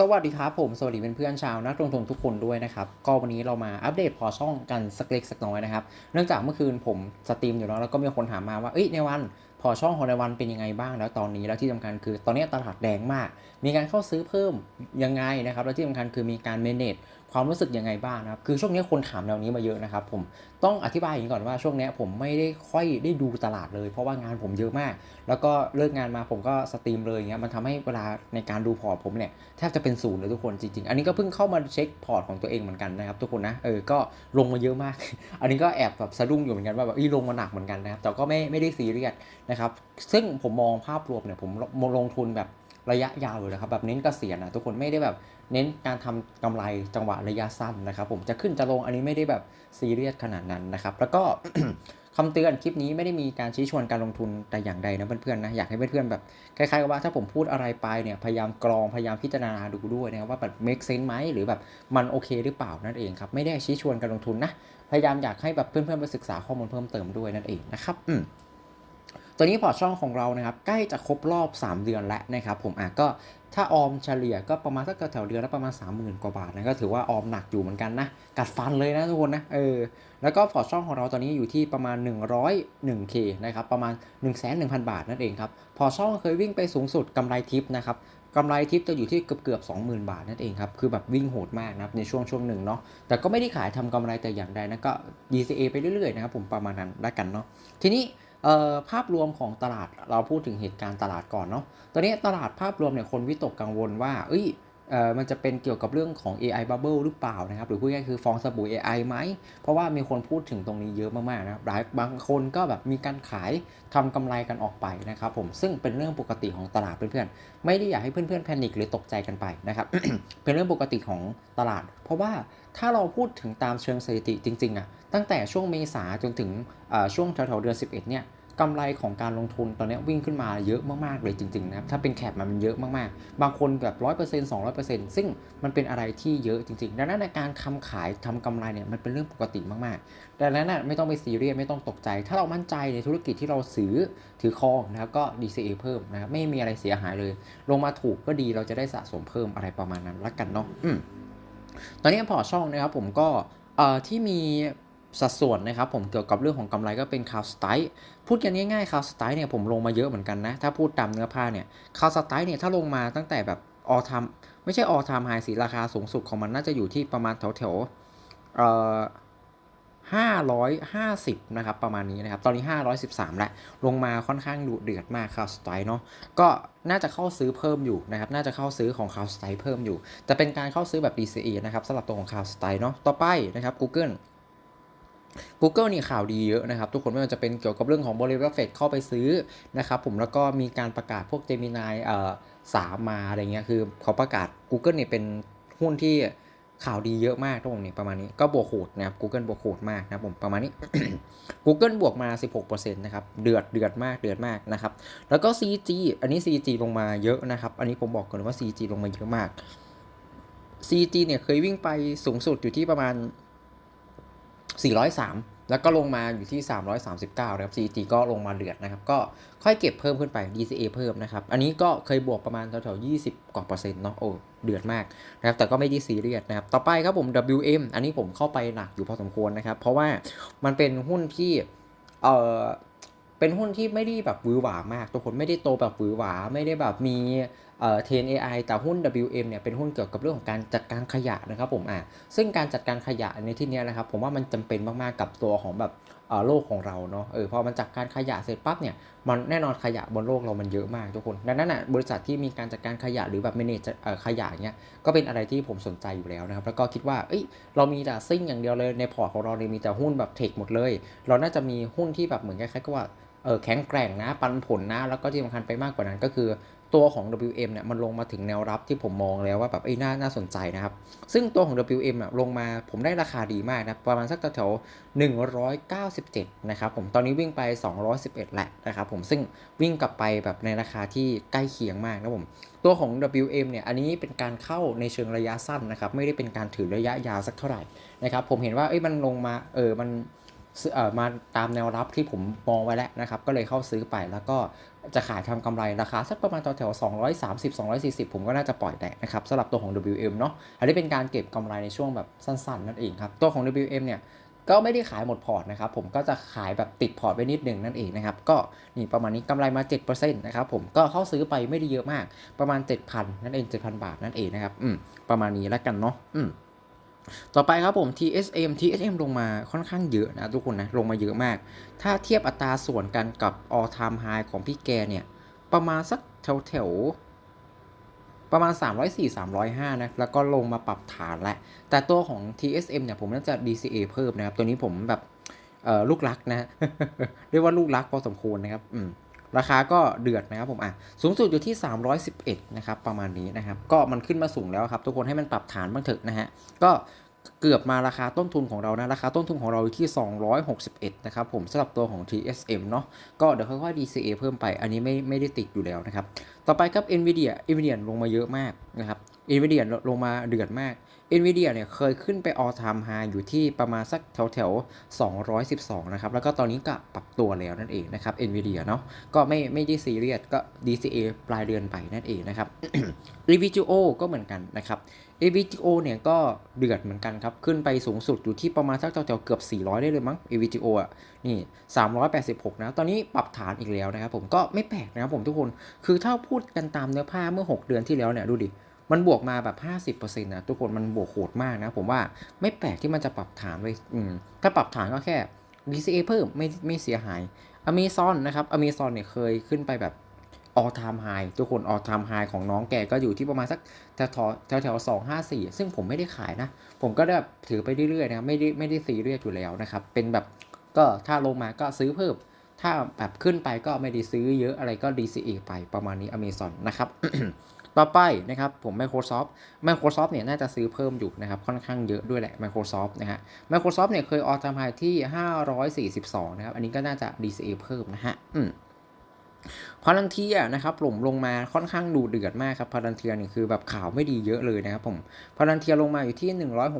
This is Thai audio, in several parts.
สวัสดีครับ ผมสวัสดีเพื่อนๆชาวนักลงทุนทุกคนด้วยนะครับ ก็วันนี้เรามาอัปเดตพอช่องกันสักเล็กสักน้อยนะครับ เนื่องจากเมื่อคืนผมสตรีมอยู่แล้วแล้วก็มีคนถามมาว่าเอ้ยในวันพอช่องของในวันเป็นยังไงบ้างแล้วตอนนี้แล้วที่สำคัญคือตอนนี้ตลาดแดงมาก มีการเข้าซื้อเพิ่มยังไงนะครับ แล้วที่สำคัญคือมีการเมเนจ ความรู้สึกยังไงบ้างนะครับ คือช่วงนี้คนถามแนวนี้มาเยอะนะครับ ผมต้องอธิบายอย่างนี้ก่อนว่าช่วงนี้ผมไม่ได้ค่อยได้ดูตลาดเลย เพราะว่างานผมเยอะมาก แล้วก็เลิกงานมาผมก็สตรีมเลยอย่างเงี้ยมันทำให้เวลาในการดูพอร์ตผมเนี่ยแทบจะเป็นศูนย์เลยทุกคนจริงๆ อันนี้ก็เพิ่งเข้ามาเช็คพอร์ตของตัวเองเหมือนกันนะครับ ทุกคนนะเออก็ลงมาเยอะมาก อันนี้ก็แอบแบบสะดุ้งอยู่เหมือนกันว่าแบบอีลงมาหนักเหมือนกันนะครับแต่ก็ไม่ไม่ได้ซีเรียสนะครับซึ่งผมมองภาพรวมเนี่ยผมลงทุนแบบระยะยาวเลยนะครับแบบเน้นเกษียณนะทุกคนไม่ได้แบบ เน้นการทำกำไรจังหวะระยะสั้นนะครับ ผมจะขึ้นจะลงอันนี้ไม่ได้แบบซีเรียสขนาดนั้นนะครับ แล้วก็คำเตือนคลิปนี้ไม่ได้มีการชี้ชวนการลงทุนแต่อย่างใดนะเพื่อนๆนะอยากให้เพื่อนๆแบบคล้ายๆกับว่าถ้าผมพูดอะไรไปเนี่ยพยายามกรองพยายามพิจารณาดูด้วยนะครับว่าแบบ make sense ไหมหรือแบบมันโอเคหรือเปล่านั่นเองครับไม่ได้ชี้ชวนการลงทุนนะพยายามอยากให้แบบเพื่อนๆไปศึกษาข้อมูลเพิ่มเติมด้วยนั่นเองนะครับอืม ตัวนี้พอร์ตช่องของเรานะครับใกล้จะครบรอบ 3 เดือนแล้วนะครับผมอะก็ถ้าออมเฉลี่ยก็ประมาณสักแถวเดือนละประมาณ 30,000 กว่าบาทนะก็ถือว่าออมหนักอยู่เหมือนกันนะกัดฟันเลยนะทุกคนนะเออแล้วก็พอร์ตช่องของเราตอนนี้อยู่ที่ประมาณ 101k นะครับประมาณ 1,100,000 บาทนั่นเองครับพอร์ตช่องเคยวิ่งไปสูงสุดกำไรทิปนะครับกำไรทิปจะอยู่ที่เกือบเกือบ20,000 บาทนั่นเองครับ คือแบบวิ่งโหดมากนะครับในช่วงช่วงหนึ่งเนาะ แต่ก็ไม่ได้ขายทำกำไรแต่อย่างใดนะก็ DCA ไปเรื่อยๆนะครับผมประมาณนั้นล้กันเนาะ ทีนี้ ภาพรวมของตลาดเราพูดถึงเหตุการณ์ตลาดก่อนเนาะตอนนี้ตลาดภาพรวมเนี่ยคนวิตกกังวลว่า เอ้ย มันจะเป็นเกี่ยวกับเรื่องของ AI bubble หรือเปล่านะครับ หรือพูดง่ายคือฟองสบู่ AI ไหม เพราะว่ามีคนพูดถึงตรงนี้เยอะมากๆนะครับหลายบางคนก็แบบมีการขายทำกำไรกันออกไปนะครับผมซึ่งเป็นเรื่องปกติของตลาดเพื่อนๆ ไม่ได้อยากให้เพื่อนๆแพนิคหรือตกใจกันไปนะครับ เป็นเรื่องปกติของตลาด เพราะว่าถ้าเราพูดถึงตามเชิงสถิติจริงๆอะตั้งแต่ช่วงเมษาจนถึงช่วงแถวๆเดือน11เนี่ย กำไรของการลงทุนตอนนี้วิ่งขึ้นมาเยอะมากๆเลยจริงๆนะครับถ้าเป็นแคปมันเยอะมากๆ บางคนแบบร้อยเปอร์เซ็นต์สองร้อยเปอร์เซ็นต์ซึ่งมันเป็นอะไรที่เยอะจริงๆ ดังนั้นในการทำขายทำกำไรเนี่ยมันเป็นเรื่องปกติมากๆดังนั้นไม่ต้องไปซีเรียสไม่ต้องตกใจ ถ้าเรามั่นใจในธุรกิจที่เราซื้อถือครองนะครับก็ DCA เพิ่มนะครับไม่มีอะไรเสียหายเลย ลงมาถูกก็ดีเราจะได้สะสมเพิ่มอะไรประมาณนั้นละกันเนาะอืมตอนนี้พอช่องนะครับผมก็เอ่อที่มี สัดส่วนนะครับผมเกี่ยวกับเรื่องของกำไรก็เป็นคาวสไตล์พูดกันง่ายๆคาวสไตล์เนี่ยผมลงมาเยอะเหมือนกันนะ ถ้าพูดตามเนื้อผ้าเนี่ยคาวสไตล์เนี่ยถ้าลงมาตั้งแต่แบบออทามไม่ใช่ออทามไฮสีราคาสูงสุดของมันน่าจะอยู่ที่ประมาณแถวแถวเอ่อห้าร้อยห้าสิบนะครับประมาณนี้นะครับ ตอนนี้ห้าร้อยสิบสามแล้วลงมาค่อนข้างดุเดือดมากคาวสไตล์เนาะก็น่าจะเข้าซื้อเพิ่มอยู่นะครับ น่าจะเข้าซื้อของคาวสไตล์เพิ่มอยู่ แต่เป็นการเข้าซื้อแบบ DCA นะครับสำหรับตัวของคาวสไตล์เนาะต่อไปนะครับ Google Google นี่ข่าวดีเยอะนะครับ ทุกคนไม่ว่าจะเป็นเกี่ยวกับเรื่องของบริษัทเฟดเข้าไปซื้อนะครับผมแล้วก็มีการประกาศพวก Gemini เอ่อสามมาอะไรเงี้ยคือเขาประกาศ Google เนี่ยเป็นหุ้นที่ข่าวดีเยอะมากทุกคนนี่ประมาณนี้ก็บวกโหดนะครับ Google บวกโหดมากนะผมประมาณนี้ Google บวกมา 16%นะครับเดือดเดือดมากเดือดมากนะครับ แล้วก็ CG อันนี้ CG ลงมาเยอะนะครับ อันนี้ผมบอกก่อนว่า CG ลงมาเยอะมาก CG เนี่ยเคยวิ่งไปสูงสุดอยู่ที่ประมาณ 403 แล้วก็ลงมาอยู่ที่ 339 นะครับ CG ก็ลงมาเดือดนะครับ ก็ค่อยเก็บเพิ่มขึ้นไป DCA เพิ่มนะครับ อันนี้ก็เคยบวกประมาณแถวๆ20 กว่าเปอร์เซ็นต์เนาะ โอ้ เดือดมากนะครับ แต่ก็ไม่ได้ซีเรียสนะครับ ต่อไปครับผม WM อันนี้ผมเข้าไปหนักอยู่พอสมควรนะครับ เพราะว่ามันเป็นหุ้นที่ เอ่อเป็นหุ้นที่ไม่ได้แบบวือหวามากทุกคนไม่ได้โตแบบวือหวา ไม่ได้แบบมี เอ่อเทรน AI แต่หุ้น WM เนี่ยเป็นหุ้นเกี่ยวกับเรื่องของการจัดการขยะนะครับผมอะซึ่งการจัดการขยะในที่นี้นะครับผมว่ามันจำเป็นมากๆกับตัวของแบบโลกของเราเนาะเออพอมันจัดการขยะเสร็จปั๊บเนี่ยมันแน่นอนขยะบนโลกเรามันเยอะมากทุกคนดังนั้นอะบริษัทที่มีการจัดการขยะหรือแบบ manage ขยะเนี้ยก็เป็นอะไรที่ผมสนใจอยู่แล้วนะครับแล้วก็คิดว่าเอ้ยเรามีแต่ซิ่งอย่างเดียวเลยในพอร์ตของเราเนี่ยมีแต่หุ้นแบบเทคหมดเลย เราน่าจะมีหุ้นที่แบบเหมือนคล้ายๆกับว่า เออแข็งแกร่งนะ ปันผลนะ แล้วก็ที่สำคัญไปมากกว่านั้นก็คือตัวของ WM เนี่ยมันลงมาถึงแนวรับที่ผมมองแล้วว่าแบบเอ้น่าน่าสนใจนะครับ ซึ่งตัวของ WM อะลงมาผมได้ราคาดีมากนะ ประมาณสักแถว197 นะครับผมตอนนี้วิ่งไป 211 แหละนะครับผมซึ่งวิ่งกลับไปแบบในราคาที่ใกล้เคียงมากนะผมตัวของ WM เนี่ยอันนี้เป็นการเข้าในเชิงระยะสั้นนะครับ ไม่ได้เป็นการถือระยะยาวสักเท่าไหร่นะครับผมเห็นว่าเอ้ยมันลงมาเออมัน มาตามแนวรับที่ผมมองไว้แล้วนะครับ ก็เลยเข้าซื้อไปแล้วก็จะขายทำกำไรราคาสักประมาณแถวๆ230 240 ผมก็น่าจะปล่อยแตะนะครับสำหรับตัวของ WM เนาะอันนี้เป็นการเก็บกำไรในช่วงแบบสั้นๆ นั่นเองครับ ตัวของ WM เนี่ยก็ไม่ได้ขายหมดพอร์ตนะครับ ผมก็จะขายแบบติดพอร์ตไว้นิดหนึ่งนั่นเองนะครับ ก็นี่ประมาณนี้กำไรมา 7%นะครับผมก็เข้าซื้อไปไม่ได้เยอะมากประมาณ 7,000 นั่นเอง 7,000 บาทนั่นเองนะครับอืมประมาณนี้แล้วกันเนาะอืม ต่อไปครับผม TSM TSM ลงมาค่อนข้างเยอะนะทุกคนนะลงมาเยอะมาก ถ้าเทียบอัตราส่วนกันกับ all time high ของพี่แกเนี่ย ประมาณสักแถวแถวๆประมาณ 304 305 นะ แล้วก็ลงมาปรับฐานแหล้วแต่ตัวของ TSM เนี่ยผมน่าจะ DCA เพิ่มนะครับ ตัวนี้ผมแบบลูกรักนะ เรียกว่าลูกรักพอสมควรนะครับ อืม ราคาก็เดือดนะครับผมอะสูงสุดอยู่ที่ 311 นะครับ ประมาณนี้นะครับ ก็มันขึ้นมาสูงแล้วครับ ทุกคนให้มันปรับฐานบ้างเถอะนะฮะก็ เกือบมาราคาต้นทุนของเรานะ ราคาต้นทุนของเราอยู่ที่ 261 นะครับผมสำหรับตัวของ TSM เนาะก็เดี๋ยวค่อยๆ DCA เพิ่มไปอันนี้ไม่ไม่ได้ติดอยู่แล้วนะครับ ต่อไปครับ NVIDIA NVIDIA ลงมาเยอะมากนะครับ NVIDIA ลงมาเดือดมาก NVIDIA เนี่ยเคยขึ้นไป all time high อยู่ที่ประมาณสักแถวแถวๆ212 นะครับ แล้วก็ตอนนี้ก็ปรับตัวแล้วนั่นเองนะครับ NVIDIA เนาะก็ไม่ไม่ได้ซีเรียสก็ DCA ปลายเดือนไปนั่นเองนะครับ EVGO ก็เหมือนกันนะครับ EVGO เนี่ยก็เดือดเหมือนกันครับ ขึ้นไปสูงสุดอยู่ที่ประมาณสักแถวๆเกือบ 400 ได้เลยมั้ง EVGO อะ นี่ 386 นะ ตอนนี้ปรับฐานอีกแล้วนะครับผมก็ไม่แปลกนะครับผมทุกคน คือถ้าพูดกันตามเนื้อผ้าเมื่อ 6 เดือนที่แล้วเนี่ย ดูดิ มันบวกมาแบบ 50%นะทุกคนมันบวกโหดมากนะ ผมว่าไม่แปลกที่มันจะปรับฐานไว้อืมถ้าปรับฐานก็แค่ DCA เพิ่มไม่ไม่เสียหาย Amazon นะครับ Amazon เนี่ยเคยขึ้นไปแบบ all time high ทุกคน all time high ของน้องแกก็อยู่ที่ประมาณสักแถวแถวแถวสองห้าสี่ซึ่งผมไม่ได้ขายนะ ผมก็ได้แบบถือไปเรื่อยๆนะไม่ได้ไม่ได้ซีเรียสอยู่แล้วนะครับ เป็นแบบก็ถ้าลงมาก็ซื้อเพิ่ม ถ้าแบบขึ้นไปก็ไม่ได้ซื้อเยอะอะไรก็ DCA ไปประมาณนี้ Amazon นะครับต่อไปนะครับผม Microsoft Microsoft เนี่ยน่าจะซื้อเพิ่มอยู่นะครับค่อนข้างเยอะด้วยแหละ Microsoft นะฮะ Microsoft เนี่ยเคย all time high ที่ 542 นะครับ อันนี้ก็น่าจะ DCA เพิ่มนะฮะอืม พารันเทียนะครับหล่มลงมาค่อนข้างดูเดือดมากครับพารันเทียนี่คือแบบข่าวไม่ดีเยอะเลยนะครับผมพารันเทียลงมาอยู่ที่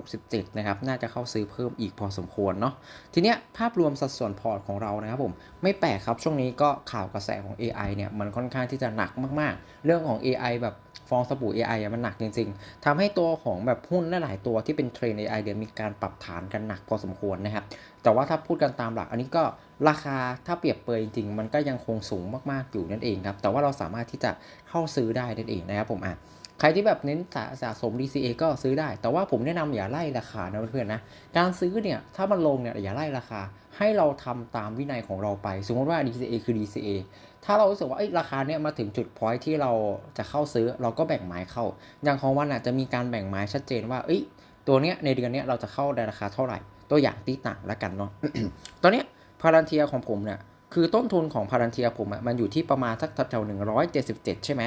167 นะครับ น่าจะเข้าซื้อเพิ่มอีกพอสมควรเนาะทีเนี้ยภาพรวมสัดส่วนพอร์ตของเรานะครับผมไม่แปลกครับช่วงนี้ก็ข่าวกระแสของ AI เนี่ยมันค่อนข้างที่จะหนักมากๆ เรื่องของ AI แบบ ฟองสบู่ AI อมันหนักจริง ๆทำให้ตัวของแบบหุ้นหลายตัวที่เป็นเทรน AI เดี๋ยวมีการปรับฐานกันหนักพอสมควรนะครับ แต่ว่าถ้าพูดกันตามหลัก อันนี้ก็ราคาถ้าเปรียบเปรยจริง ๆ มันก็ยังคงสูงมากๆอยู่นั่นเองครับ แต่ว่าเราสามารถที่จะเข้าซื้อได้นั่นเองนะครับผมอะ ใครที่แบบเน้นสะสะสม DCA ก็ซื้อได้ แต่ว่าผมแนะนำอย่าไล่ราคานะเพื่อนๆนะ การซื้อเนี่ยถ้ามันลงเนี่ยอย่าไล่ราคา ให้เราทำตามวินัยของเราไป สมมติว่า DCA คือ DCA ถ้าเรารู้สึกว่าราคาเนี่ยมาถึงจุดพอยที่เราจะเข้าซื้อเราก็แบ่งไม้เข้า อย่างของวันอาจจะมีการแบ่งไม้ชัดเจนว่าเอ้ยตัวเนี้ยในเดือนเนี้ยเราจะเข้าในราคาเท่าไหร่ ตัวอย่างตีต่างแล้วกันเนาะตอนเนี้ยพารันเทียของผมเนี่ยคือต้นทุนของพารันเทียผมมันอยู่ที่ประมาณสักแถวๆหนึ่งร้อยเจ็ดสิบเจ็ดใช่ไหม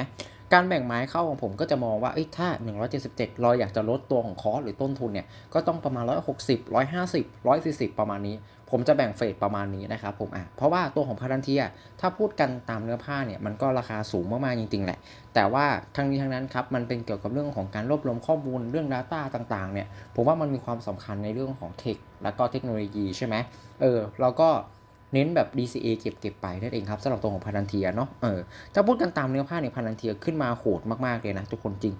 การแบ่งไม้เข้าของผมก็จะมองว่าถ้า 177 เราอยากจะลดตัวของคอสหรือต้นทุนเนี่ย ก็ต้องประมาณ 160 150 140 ประมาณนี้ ผมจะแบ่งเฟสประมาณนี้นะครับผมอะเพราะว่าตัวของพารันเทีย ถ้าพูดกันตามเนื้อผ้าเนี่ย มันก็ราคาสูงมากๆจริงๆแหละ แต่ว่าทั้งนี้ทั้งนั้นครับ มันเป็นเกี่ยวกับเรื่องของการรวบรวมข้อมูลเรื่อง Data ต่างๆเนี่ย ผมว่ามันมีความสำคัญในเรื่องของเทคแล้วก็เทคโนโลยีใช่ไหมเออเราก็ เน้นแบบ DCA เก็บเก็บไปนั่นเองครับสำหรับตัวของพารันเทียเนาะเออถ้าพูดกันตามเนื้อผ้าเนี่ยพารันเทียขึ้นมาโหดมากๆเลยนะทุกคนจริง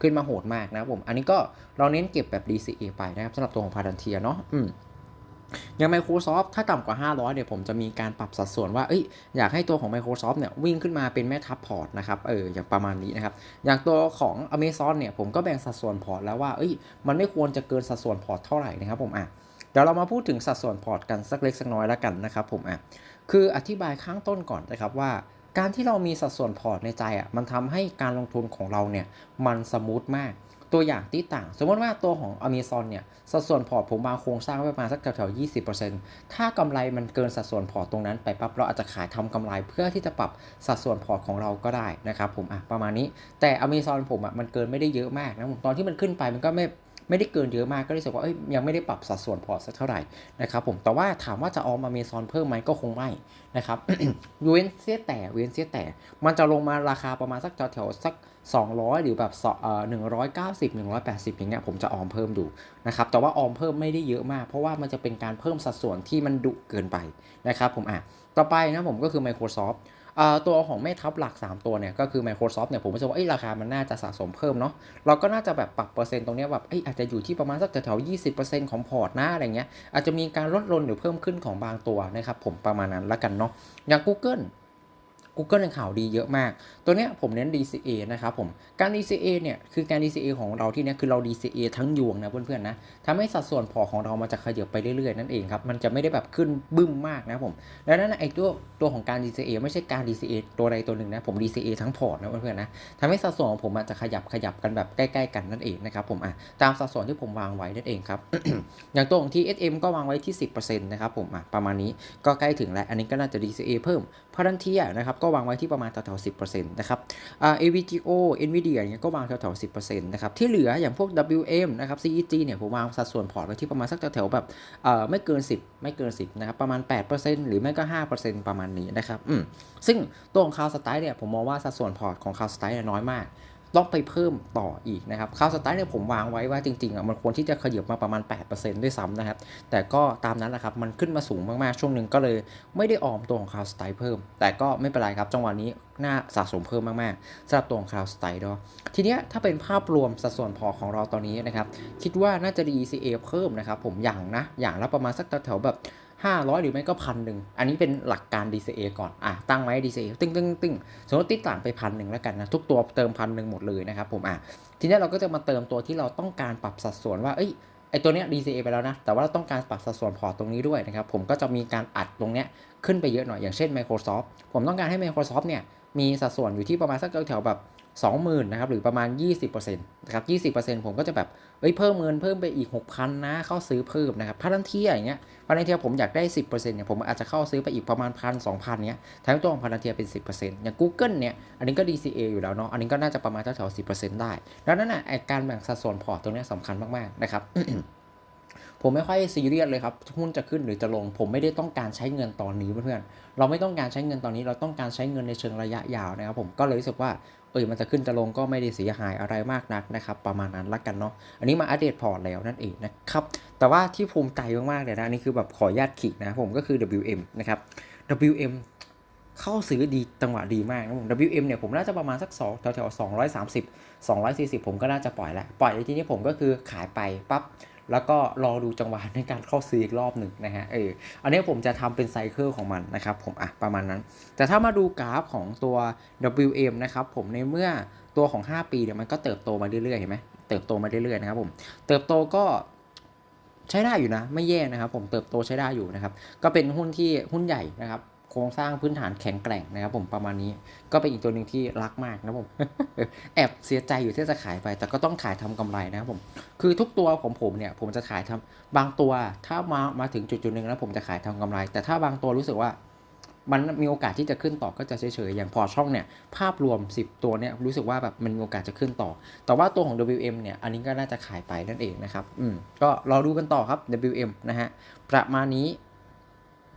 ขึ้นมาโหดมากนะผมอันนี้ก็เราเน้นเก็บแบบ DCA ไปนะครับสำหรับตัวของพารันเทียเนาะอืมอย่าง Microsoft ถ้าต่ำกว่า 500เนี่ยผมจะมีการปรับสัดส่วนว่าเอ้ยอยากให้ตัวของ Microsoft เนี่ยวิ่งขึ้นมาเป็นแม่ทัพพอร์ตนะครับเอออย่างประมาณนี้นะครับ อย่างตัวของ Amazon เนี่ยผมก็แบ่งสัดส่วนพอร์ตแล้วว่าเอ้ยมันไม่ควรจะเกินสัดส่วนพอร์ตเท่าไหร่นะครับผมอะ ดี๋ยวเรามาพูดถึงสัดส่วนพอร์ตกันสักเล็กสักน้อยแล้วกันนะครับผมอะคืออธิบายข้างต้นก่อนนะครับว่า การที่เรามีสัดส่วนพอร์ตในใจอะมันทำให้การลงทุนของเราเนี่ยมันสมูทมากตัวอย่างที่ต่าง สมมติว่าตัวของ Amazon เนี่ย สัดส่วนพอร์ตผมวางโครงสร้างไว้ประมาณสักแถวๆ20%ถ้ากำไรมันเกินสัดส่วนพอร์ตตรงนั้นไปปั๊บเราอาจจะขายทำกำไรเพื่อที่จะปรับสัดส่วนพอร์ตของเราก็ได้นะครับผมอะประมาณนี้แต่ Amazon ผมอะมันเกินไม่ได้เยอะมากนะผมตอนที่มันขึ้นไปมันก็ไม่ ไม่ได้เกินเยอะมากก็รู้สึกว่าเอ้ยยังไม่ได้ปรับสัดส่วนพอสักเท่าไหร่นะครับผมแต่ว่าถามว่าจะออม Amazon เพิ่มไหมก็คงไม่นะครับเว้นเสียแต่เว้นเสียแต่ มันจะลงมาราคาประมาณสักแถวๆสัก 200 หรือแบบเอ่อ190 180อย่างเงี้ยผมจะออมเพิ่มดูนะครับแต่ว่าออมเพิ่มไม่ได้เยอะมาก เพราะว่ามันจะเป็นการเพิ่มสัดส่วนที่มันดุเกินไปนะครับผมอะต่อไปนะผมก็คือ Microsoft อ่า ตัวของแม่ทัพหลัก 3 ตัวเนี่ยก็คือ Microsoft เนี่ยผมรู้สึกว่าเอ้ราคามันน่าจะสะสมเพิ่มเนาะเราก็น่าจะแบบปรับเปอร์เซ็นต์ตรงนี้แบบอ้อาจจะอยู่ที่ประมาณสักแถวๆ20%ของพอร์ตหน้าอะไรเงี้ยอาจจะมีการลดลงหรือเพิ่มขึ้นของบางตัวนะครับผมประมาณนั้นละกันเนาะอย่าง Google Google ในข่าวดีเยอะมาก ตัวเนี้ยผมเน้น DCA นะครับผม การ DCA เนี่ยคือการ DCA ของเราที่เนี้ยคือเรา DCA ทั้งยวงนะเพื่อนๆนะทำให้สัดส่วนพอของเรามันจะขยับไปเรื่อยๆนั่นเองครับ มันจะไม่ได้แบบขึ้นบึ้มมากนะผม ดังนั้นไอ้ตัวตัวของการ DCA ไม่ใช่การ DCA ตัวใดตัวหนึ่งนะผม DCA ทั้งพอร์ตนะเพื่อนๆนะทำให้สัดส่วนของผมมันจะขยับขยับกันแบบใกล้ๆกันนั่นเองนะครับผมอะตามสัดส่วนที่ผมวางไว้นั่นเองครับ อย่างตัวของ TSM ก็วางไว้ที่ 10%นะครับผมอะประมาณนี้ก็ใกล้ถึงแล้วอันนี้ก็น่าจะ DCA เพิ่มพารันเทียนะครับก็วางไว้ที่ประมาณแถวๆ10%นะครับอ่า AVGO Nvidia อย่างเงี้ยก็วางแถวๆ10%นะครับที่เหลืออย่างพวก WM นะครับ CEG เนี่ยผมวางสัดส่วนพอร์ตไว้ที่ประมาณสักแถวๆแบบเอ่อไม่เกินสิบไม่เกินสิบนะครับประมาณแปดเปอร์เซ็นต์หรือไม่ก็นต์ประมาณนี้นะครับอืมซึ่งตัวของคาวสไตล์เนี่ยผมมองว่าสัดส่วนพอร์ตของคาวสไตล์น้อยมาก ต้องไปเพิ่มต่ออีกนะครับคาสไตล์เนี่ยผมวางไว้ว่าจริงๆอะมันควรที่จะขยับมาประมาณ 8%ด้วยซ้ำนะครับ แต่ก็ตามนั้นแหละครับ มันขึ้นมาสูงมากๆ ช่วงหนึ่งก็เลยไม่ได้ออมตัวของคาวสไตล์เพิ่ม แต่ก็ไม่เป็นไรครับ จังหวะนี้น่าสะสมเพิ่มมากๆสำหรับตัวของคาวสไตล์ด้วยทีเนี้ยถ้าเป็นภาพรวมสัดส่วนพอของเราตอนนี้นะครับ คิดว่าน่าจะดี ECA เพิ่มนะครับ ผมอย่างนะ อย่างละประมาณสักแถวแบบ 500 หรือไม่ก็พันหนึ่งอันนี้เป็นหลักการ DCA ก่อนอะตั้งไว้ DCA ตึ้งตึ้งตึ้งสมมติติดต่างไปพันหนึ่งแล้วกันนะทุกตัวเติมพันหนึ่งหมดเลยนะครับผมอะทีนี้เราก็จะมาเติมตัวที่เราต้องการปรับสัดส่วนว่าเอ้ยไอตัวเนี้ย DCA ไปแล้วนะ แต่ว่าเราต้องการปรับสัดส่วนพอร์ตตรงนี้ด้วยนะครับ ผมก็จะมีการอัดตรงเนี้ยขึ้นไปเยอะหน่อย อย่างเช่น Microsoft ผมต้องการให้ Microsoft เนี่ย มีสัดส่วนอยู่ที่ประมาณสักแถวแบบ 20,000นะครับหรือประมาณ 20%นะครับ20%ผมก็จะแบบเอ้ยเพิ่มเงินเพิ่มไปอีก 6,000 นะเข้าซื้อเพิ่มนะครับพันเทียอย่างเงี้ยพันเทียผมอยากได้ 10%เนี่ยผมอาจจะเข้าซื้อไปอีกประมาณพันสองพันเนี้ยทั้งตัวของพันเทียเป็น 10%อย่าง Google เนี่ยอันนี้ก็ DCA อยู่แล้วเนาะอันนี้ก็น่าจะประมาณแถวๆ10%ได้ดังนั้นน่ะการแบ่งสัดส่วนพอร์ตตรงเนี้ยสำคัญมากๆนะครับ ผมไม่ค่อยซีเรียสเลยครับหุ้นจะขึ้นหรือจะลง ผมไม่ได้ต้องการใช้เงินตอนนี้เพื่อนๆเราไม่ต้องการใช้เงินตอนนี้ เราต้องการใช้เงินในเชิงระยะยาวนะครับ ผมก็เลยรู้สึกว่าเออมันจะขึ้นจะลงก็ไม่ได้เสียหายอะไรมากนักนะครับประมาณนั้นละกันเนาะอันนี้มาอัปเดตพอร์ตแล้วนั่นเองนะครับแต่ว่าที่ภูมิใจมากๆเลยนะนนี่คือแบบขออนุญาตขีดนะผมก็คือ WM นะครับ WM เข้าซื้อดีจังหวะดีมากนะผม WM เนี่ยผมน่าจะประมาณสัก2แถวๆ230 240 ผมก็น่าจะปล่อยแล้ว ปล่อยในที่นี้ผมก็คือขายไปปั๊บ แล้วก็รอดูจังหวะในการเข้าซื้ออีกรอบหนึ่งนะฮะเอออันนี้ผมจะทำเป็นไซเคิลของมันนะครับผมอะประมาณนั้น แต่ถ้ามาดูกราฟของตัว WM นะครับผมในเมื่อตัวของ 5 ปีเนี่ยมันก็เติบโตมาเรื่อยๆเห็นไหมเติบโตมาเรื่อยๆนะครับผมเติบโตก็ใช้ได้อยู่นะ ไม่แย่นะครับผมเติบโตใช้ได้อยู่นะครับ ก็เป็นหุ้นที่หุ้นใหญ่นะครับ ครงสร้างพื้นฐานแข็งแกร่งนะครับผมประมาณนี้ ก็เป็นอีกตัวหนึ่งที่รักมากนะผม แอบเสียใจอยู่ที่จะขายไป แต่ก็ต้องขายทำกำไรนะครับผม คือทุกตัวของผมเนี่ย ผมจะขายทำบางตัว ถ้ามามาถึงจุดจุดหนึ่งแล้วผมจะขายทำกำไร แต่ถ้าบางตัวรู้สึกว่า มันมีโอกาสที่จะขึ้นต่อก็จะเฉยๆอย่างพอช่องเนี่ย ภาพรวม 10 ตัวเนี่ยรู้สึกว่าแบบมันมีโอกาสจะขึ้นต่อ แต่ว่าตัวของ WM เนี่ยอันนี้ก็น่าจะขายไปนั่นเองนะครับ อืมก็รอดูกันต่อครับ WM นะฮะประมาณนี้